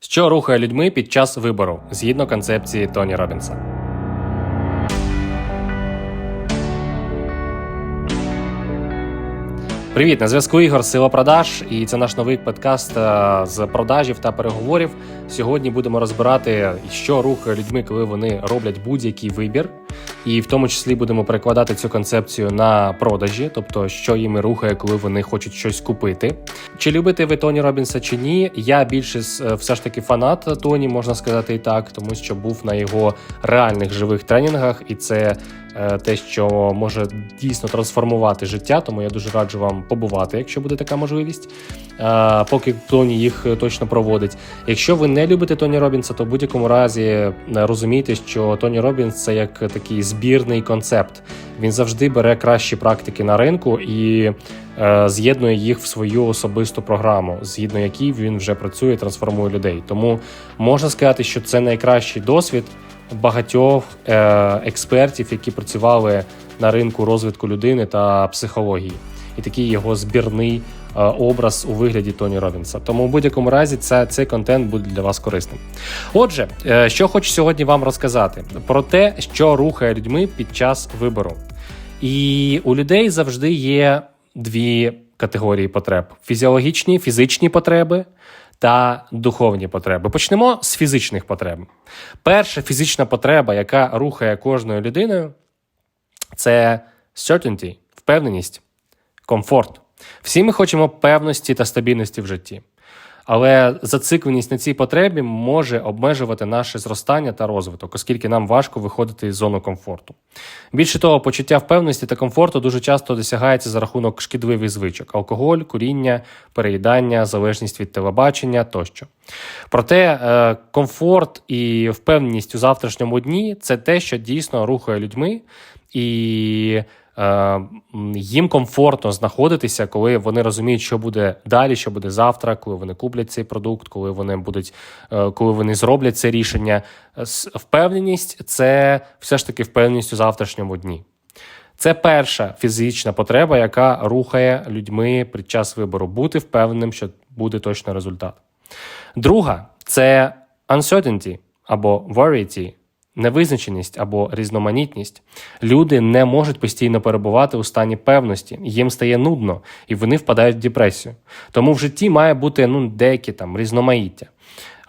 Що рухає людьми під час вибору згідно концепції Тоні Робінса? Привіт, на зв'язку Ігор Сила продаж, і це наш новий подкаст е, з продажів та переговорів. Сьогодні будемо розбирати, що рухає людьми, коли вони роблять будь-який вибір, і в тому числі будемо перекладати цю концепцію на продажі, тобто що їми рухає, коли вони хочуть щось купити. Чи любите ви Тоні Робінса чи ні? Я більше с- все ж таки фанат Тоні, можна сказати і так, тому що був на його реальних живих тренінгах, і це е, те, що може дійсно трансформувати життя. Тому я дуже раджу вам побувати, якщо буде така можливість. Е, Поки Тоні їх е, точно проводить. Якщо ви не любите Тоні Робінса, то в будь-якому разі е, розумійте, що Тоні Робінс це як такий збірний концепт. Він завжди бере кращі практики на ринку і е, з'єднує їх в свою особисту програму, згідно якій він вже працює, трансформує людей. Тому можна сказати, що це найкращий досвід багатьох е, експертів, які працювали на ринку розвитку людини та психології, і такий його збірний е, образ у вигляді Тоні Робінса. Тому в будь-якому разі це, цей контент буде для вас корисним. Отже, е, що хочу сьогодні вам розказати про те, що рухає людьми під час вибору. І у людей завжди є дві категорії потреб: фізіологічні, фізичні потреби та духовні потреби. Почнемо з фізичних потреб. Перша фізична потреба, яка рухає кожною людиною, це certainty, впевненість, комфорт. Всі ми хочемо певності та стабільності в житті. Але зацикленість на цій потребі може обмежувати наше зростання та розвиток, оскільки нам важко виходити із зони комфорту. Більше того, почуття впевненості та комфорту дуже часто досягається за рахунок шкідливих звичок: алкоголь, куріння, переїдання, залежність від телебачення тощо. Проте е, комфорт і впевненість у завтрашньому дні це те, що дійсно рухає людьми, і е, їм комфортно знаходитися, коли вони розуміють, що буде далі, що буде завтра, коли вони куплять цей продукт, коли вони будуть, е, коли вони зроблять це рішення. Впевненість це все ж таки впевненість у завтрашньому дні. Це перша фізична потреба, яка рухає людьми під час вибору бути впевненим, що буде точно результат. Друга це uncertainty або variety, невизначеність або різноманітність. Люди не можуть постійно перебувати у стані певності, їм стає нудно, і вони впадають в депресію. Тому в житті має бути ну, деякі там різноманіття.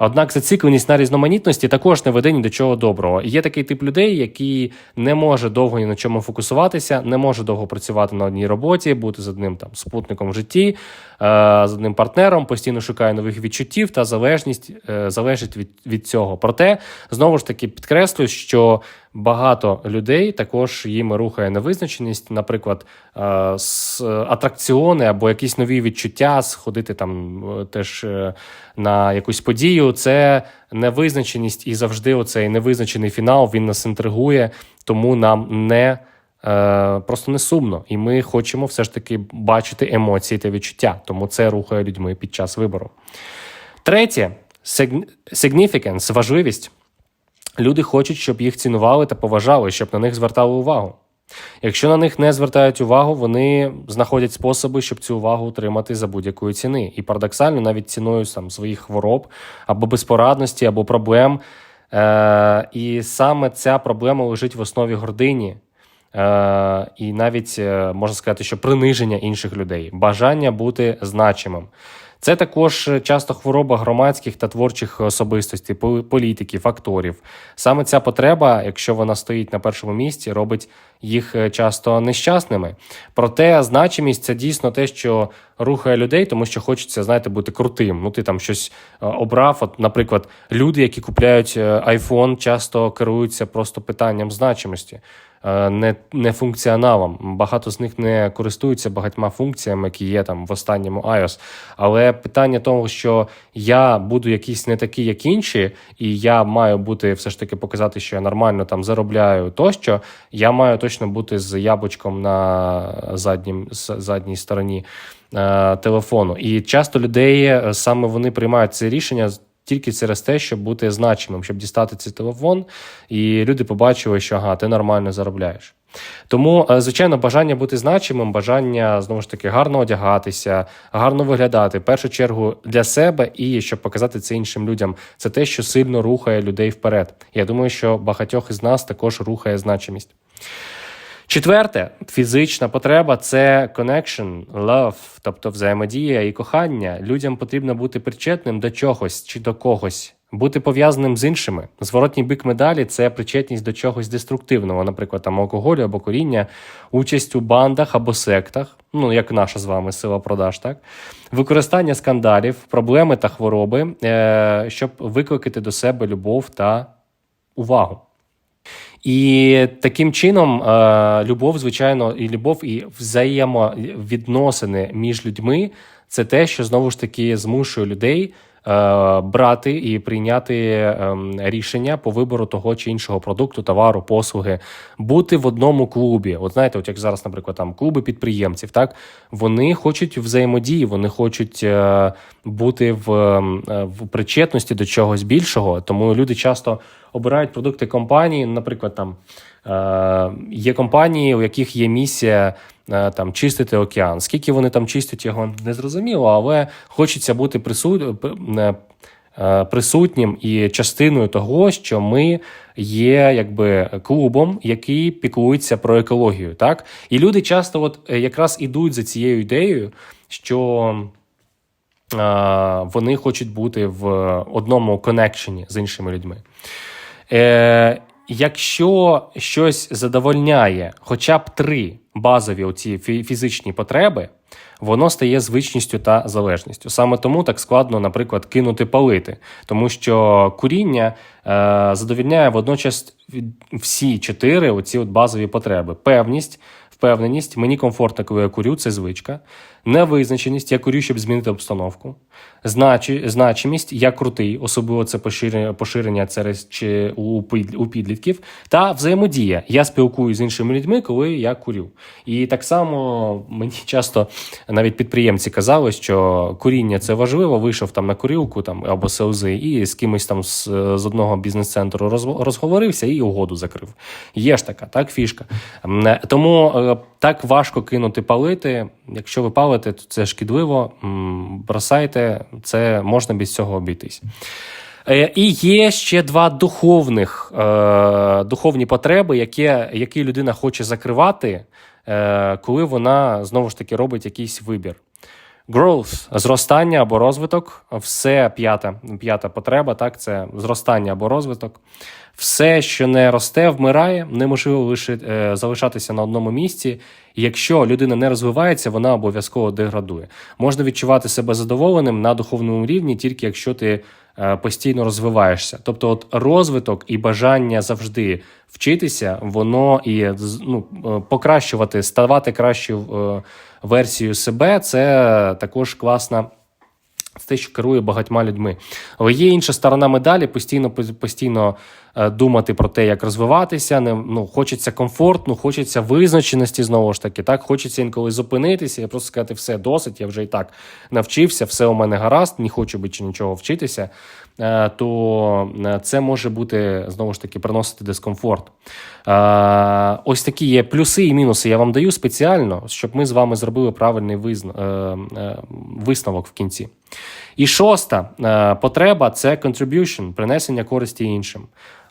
Однак зацікленість на різноманітності також не веде ні до чого доброго. Є такий тип людей, які не може довго ні на чому фокусуватися, не може довго працювати на одній роботі, бути з одним там спутником в житті, е, з одним партнером, постійно шукає нових відчуттів та залежність е, залежить від, від цього. Проте знову ж таки підкреслюю, що багато людей також їм рухає невизначеність, наприклад, е, з атракціони або якісь нові відчуття, сходити там е, теж е, на якусь подію. Це невизначеність і завжди оцей невизначений фінал він нас інтригує, тому нам не. Е, просто не сумно, і ми хочемо все ж таки бачити емоції та відчуття, тому це рухає людьми під час вибору. Третє sign- significance, важливість. Люди хочуть, щоб їх цінували та поважали, щоб на них звертали увагу. Якщо на них не звертають увагу, вони знаходять способи, щоб цю увагу отримати за будь-якої ціни. І парадоксально, навіть ціною там, своїх хвороб або безпорадності, або проблем. Е- і саме ця проблема лежить в основі гордині. Е, і навіть е, можна сказати, що приниження інших людей, бажання бути значимим. Це також часто хвороба громадських та творчих особистостей, політиків, акторів. Саме ця потреба, якщо вона стоїть на першому місці, робить їх е, часто нещасними. Проте значимість це дійсно те, що рухає людей, тому що хочеться, знаєте, бути крутим. Ну, ти там щось е, обрав. От, наприклад, люди, які купляють е, iPhone, часто керуються просто питанням значимості. Е, Не, не функціоналом. Багато з них не користуються багатьма функціями, які є там в останньому iOS. Але питання того, що я буду якийсь не такий, як інші, і я маю бути все ж таки показати, що я нормально там заробляю тощо. Я маю точно бути з яблучком на заднім, задній стороні е, телефону. І часто людей е, саме вони приймають це рішення тільки через те, щоб бути значимим, щоб дістати цей телефон, і люди побачили, що ага, ти нормально заробляєш. Тому, е, звичайно, бажання бути значимим, бажання знову ж таки гарно одягатися, гарно виглядати в першу чергу для себе і щоб показати це іншим людям. Це те, що сильно рухає людей вперед. Я думаю, що багатьох із нас також рухає значимість. Четверте, фізична потреба це connection, love, тобто взаємодія і кохання. Людям потрібно бути причетним до чогось чи до когось, бути пов'язаним з іншими. Зворотній бік медалі це причетність до чогось деструктивного, наприклад, там алкоголю або коріння, участь у бандах або сектах, ну як наша з вами сила продаж, так використання скандалів, проблеми та хвороби, е- щоб викликати до себе любов та увагу. І таким чином, е, любов, звичайно, і любов, і взаємовідносини між людьми це те, що знову ж таки змушує людей. Е, Брати і прийняти ем, рішення по вибору того чи іншого продукту, товару, послуги, бути в одному клубі. От знаєте, от як зараз, наприклад, там клуби підприємців, так вони хочуть взаємодії, вони хочуть е, бути в, ем, е, в причетності до чогось більшого. Тому люди часто обирають продукти компанії. Наприклад, там є компанії, у яких є місія там чистити океан. Скільки вони там чистять його, не зрозуміло, але хочеться бути присут... е, е, присутнім і частиною того, що ми є якби клубом, який піклується про екологію. Так і люди часто, от е, якраз ідуть за цією ідеєю, що. е, Вони хочуть бути в одному коннекшені з іншими людьми. Е, Якщо щось задовольняє хоча б три базові оці фі- фізичні потреби, воно стає звичністю та залежністю. Саме тому так складно, наприклад, кинути палити, тому що куріння е, задовільняє водночас всі чотири оці от базові потреби: певність. Впевненість, мені комфортно, коли я курю, це звичка. Невизначеність, я курю, щоб змінити обстановку. Значимість, я крутий, особливо це поширення, поширення чи у, у підлітків. Та взаємодія. Я спілкуюся з іншими людьми, коли я курю. І так само мені часто навіть підприємці казали, що куріння це важливо. Вийшов там на курілку там або селзи, і з кимось там з, з одного бізнес-центру розговорився і угоду закрив. Є ж така, так, фішка. Е, Тому е, так важко кинути палити. Якщо ви палите, то це шкідливо. Бросайте, це можна без цього обійтись. Е, І є ще два духовних, е, духовні потреби, які, які людина хоче закривати, е, коли вона знову ж таки робить якийсь вибір. Growth – зростання або розвиток, все п'ята, п'ята потреба, так, це зростання або розвиток. Все, що не росте, вмирає, неможливо лише залишатися на одному місці. Якщо людина не розвивається, вона обов'язково деградує. Можна відчувати себе задоволеним на духовному рівні, тільки якщо ти постійно розвиваєшся. Тобто, от розвиток і бажання завжди вчитися, воно і ну, е, покращувати, ставати кращою е, версією себе, це також класна. Те, що керує багатьма людьми. Але є інша сторона медалі, постійно постійно е, думати про те, як розвиватися. Не ну хочеться комфортну, хочеться визначеності знову ж таки. Так хочеться інколи зупинитися і просто сказати, все досить. Я вже і так навчився, все у мене гаразд, не хочу більше нічого вчитися. Е, То е, це може бути знову ж таки приносити дискомфорт. Е, Ось такі є плюси і мінуси. Я вам даю спеціально, щоб ми з вами зробили правильний е, е, висновок в кінці. І шоста е, потреба це contribution, принесення користі іншим.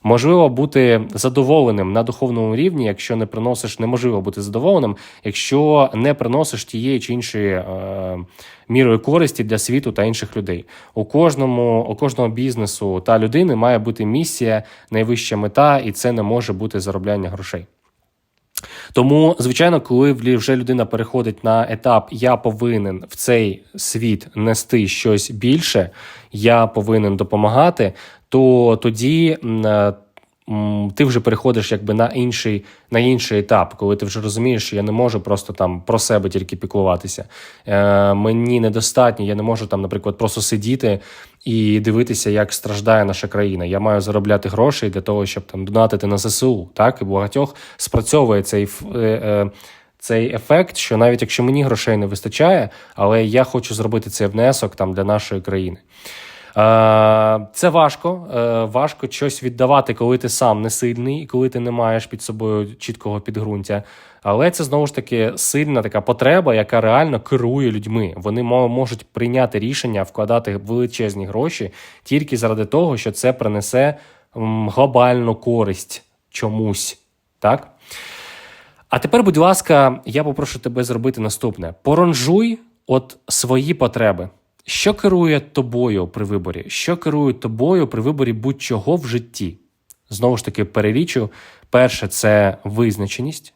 Можливо бути задоволеним на духовному рівні, якщо не приносиш, неможливо бути задоволеним, якщо не приносиш тієї чи іншої е, мірою користі для світу та інших людей. У кожному, у кожного бізнесу та людини має бути місія, найвища мета, і це не може бути заробляння грошей. Тому, звичайно, коли вже людина переходить на етап я повинен в цей світ нести щось більше, я повинен допомагати, то тоді е, ти вже переходиш якби на інший, на інший етап, коли ти вже розумієш, що я не можу просто там про себе тільки піклуватися. Е, мені недостатньо, я не можу там, наприклад, просто сидіти і дивитися, як страждає наша країна. Я маю заробляти гроші для того, щоб там донатити на ЗСУ. Так і багатьох спрацьовує цей е, е, цей ефект, що навіть якщо мені грошей не вистачає, але я хочу зробити цей внесок там для нашої країни. Е, Це важко. Е, Важко щось віддавати, коли ти сам не сильний і коли ти не маєш під собою чіткого підґрунтя. Але це знову ж таки сильна така потреба, яка реально керує людьми. Вони можуть прийняти рішення вкладати величезні гроші тільки заради того, що це принесе глобальну користь чомусь. Так? А тепер, будь ласка, я попрошу тебе зробити наступне: поранжуй от свої потреби. Що керує тобою при виборі? Що керує тобою при виборі будь-чого в житті? Знову ж таки, перелічу: перше це визначеність,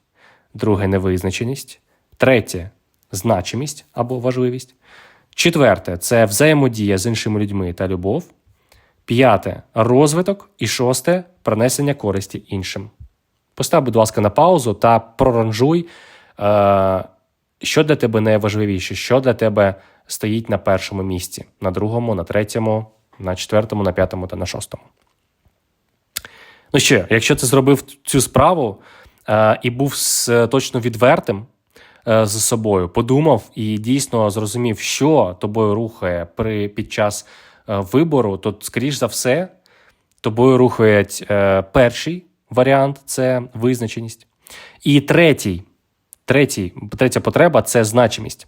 друге невизначеність, третє значимість або важливість. Четверте це взаємодія з іншими людьми та любов. П'яте розвиток. І шосте принесення користі іншим. Постав, будь ласка, на паузу та проранжуй, е, що для тебе найважливіше, що для тебе стоїть на першому місці, на другому, на третьому, на четвертому, на п'ятому та на шостому. Ну що, якщо ти зробив цю справу е, і був с, точно відвертим е, з собою, подумав і дійсно зрозумів, що тобою рухає при, під час е, вибору, то, скоріш за все, тобою рухають е, перший варіант це визначеність. І третій, третій, третя потреба це значимість.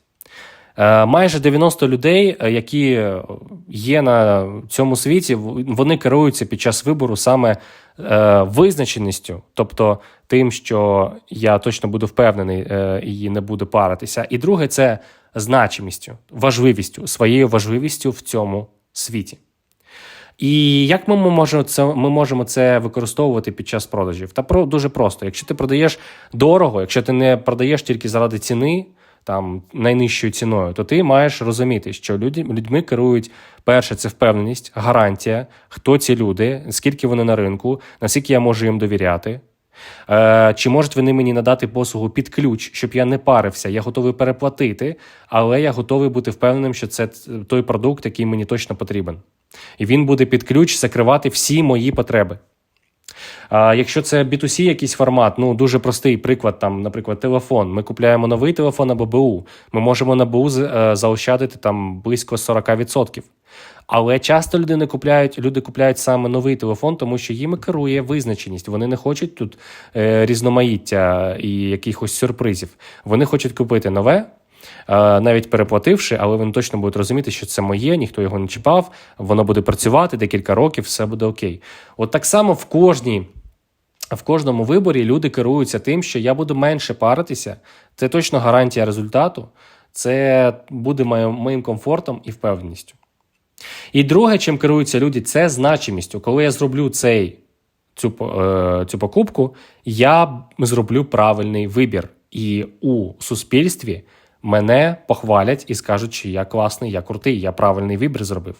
Е, Майже 90 людей, е, які є на цьому світі, вони керуються під час вибору саме е, визначеністю, тобто тим, що я точно буду впевнений і не буду паритися. І друге, це значимістю, важливістю, своєю важливістю в цьому світі. І як ми можемо це, ми можемо це використовувати під час продажів? Та про дуже просто. Якщо ти продаєш дорого, якщо ти не продаєш тільки заради ціни, там найнижчою ціною, то ти маєш розуміти, що людьми керують перше, це впевненість, гарантія, хто ці люди, скільки вони на ринку, наскільки я можу їм довіряти. Е, чи можуть вони мені надати послугу під ключ, щоб я не парився? Я готовий переплатити, але я готовий бути впевненим, що це той продукт, який мені точно потрібен. І він буде під ключ закривати всі мої потреби. А якщо це B2C якийсь формат, ну дуже простий приклад, там, наприклад, телефон. Ми купляємо новий телефон або БУ. Ми можемо на БУ е, заощадити там близько 40%. Але часто люди не купляють, люди купляють саме новий телефон, тому що їм керує визначеність. Вони не хочуть тут е, різноманіття і якихось сюрпризів. Вони хочуть купити нове, навіть переплативши, але вони точно будуть розуміти, що це моє, ніхто його не чіпав, воно буде працювати декілька років, все буде окей. От так само в кожній. В кожному виборі люди керуються тим, що я буду менше паритися. Це точно гарантія результату. Це буде моїм, моїм комфортом і впевненістю. І друге, чим керуються люди, це значимістю. Коли я зроблю цей, цю, е, цю покупку, я зроблю правильний вибір. І у суспільстві мене похвалять і скажуть, що я класний, я крутий, я правильний вибір зробив.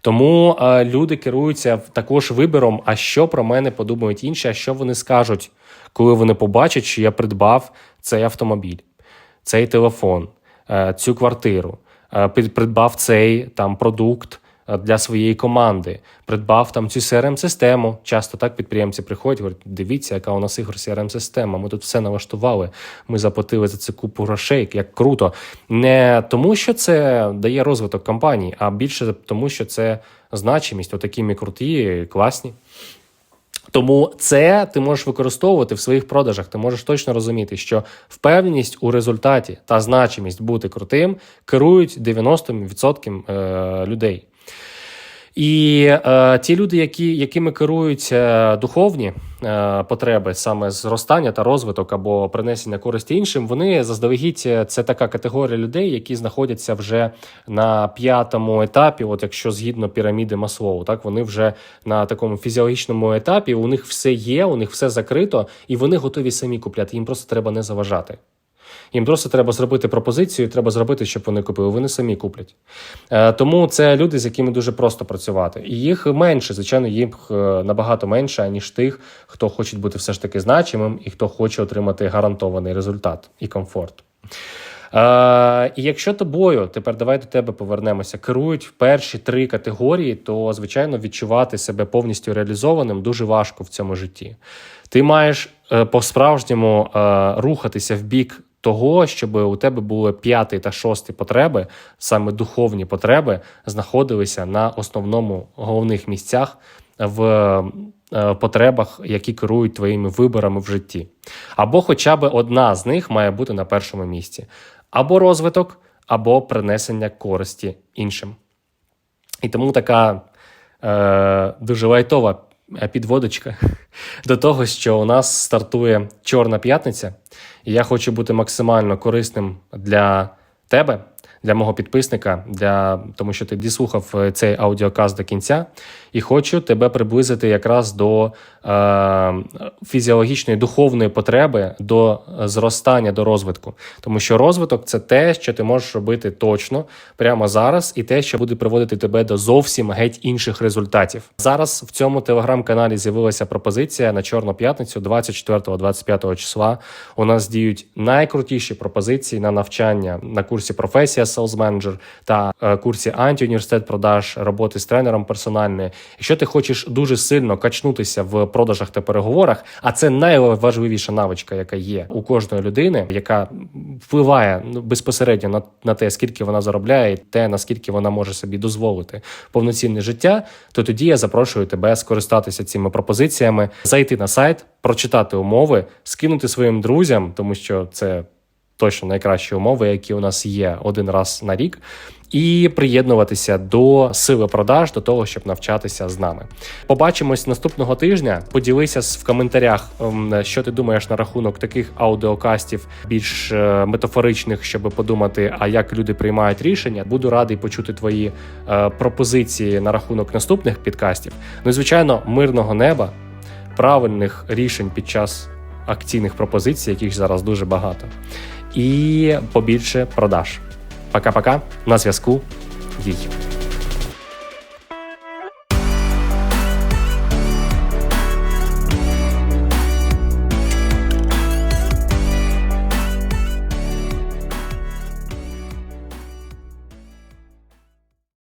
Тому е, люди керуються також вибором, а що про мене подумають інші, а що вони скажуть, коли вони побачать, що я придбав цей автомобіль, цей телефон, е, цю квартиру, е, придбав цей там продукт для своєї команди, придбав там цю CRM-систему. Часто так підприємці приходять, говорять, дивіться, яка у нас ігор CRM-система. Ми тут все налаштували. Ми заплатили за це купу грошей, як круто. Не тому, що це дає розвиток компанії, а більше тому, що це значимість. Отакі ми круті, класні. Тому це ти можеш використовувати в своїх продажах. Ти можеш точно розуміти, що впевненість у результаті та значимість бути крутим керують 90% е, людей. І е, ті люди, які, якими керують е, духовні е, потреби, саме зростання та розвиток або принесення користі іншим, вони заздалегідь е, це така категорія людей, які знаходяться вже на п'ятому етапі, от якщо згідно піраміди Маслоу, так вони вже на такому фізіологічному етапі, у них все є, у них все закрито, і вони готові самі купляти. Їм просто треба не заважати. Їм просто треба зробити пропозицію, треба зробити, щоб вони купили. Вони самі куплять. Е, тому це люди, з якими дуже просто працювати. І їх менше, звичайно, їх е, набагато менше, ніж тих, хто хоче бути все ж таки значимим і хто хоче отримати гарантований результат і комфорт. Е, і якщо тобою, тепер давай до тебе повернемося, керують в перші три категорії, то звичайно відчувати себе повністю реалізованим дуже важко в цьому житті. Ти маєш по-справжньому рухатися в бік того, щоб у тебе були п'ятий та шостий потреби, саме духовні потреби, знаходилися на основному головних місцях в е, потребах, які керують твоїми виборами в житті. Або хоча б одна з них має бути на першому місці: або розвиток, або принесення користі іншим. І тому така е, дуже лайтова підводочка до того, що у нас стартує Чорна п'ятниця, і я хочу бути максимально корисним для тебе, для мого підписника, для тому що ти діслухав е, цей аудіокаст до кінця, і хочу тебе приблизити якраз до е, фізіологічної духовної потреби, до зростання, до розвитку. Тому що розвиток це те, що ти можеш робити точно прямо зараз, і те, що буде приводити тебе до зовсім геть інших результатів. Зараз в цьому телеграм-каналі з'явилася пропозиція на Чорну п'ятницю, 24-25 числа. У нас діють найкрутіші пропозиції на навчання на курсі професія Sales Manager та е, курсі антиуніверситет продаж, роботи з тренером персональної. Якщо ти хочеш дуже сильно качнутися в продажах та переговорах, а це найважливіша навичка, яка є у кожної людини, яка впливає ну, безпосередньо на, на те, скільки вона заробляє, і те наскільки вона може собі дозволити повноцінне життя, то тоді я запрошую тебе скористатися цими пропозиціями, зайти на сайт, прочитати умови, скинути своїм друзям, тому що це точно найкращі умови, які у нас є один раз на рік. І приєднуватися до сили продаж, до того, щоб навчатися з нами. Побачимось наступного тижня. Поділися в коментарях, ем, що ти думаєш на рахунок таких аудіокастів, більш е, метафоричних, щоб подумати, а як люди приймають рішення. Буду радий почути твої е, пропозиції на рахунок наступних підкастів. Ну і звичайно, мирного неба, правильних рішень під час акційних пропозицій, яких зараз дуже багато і побільше продаж. Пока-пока. На зв'язку. Дій.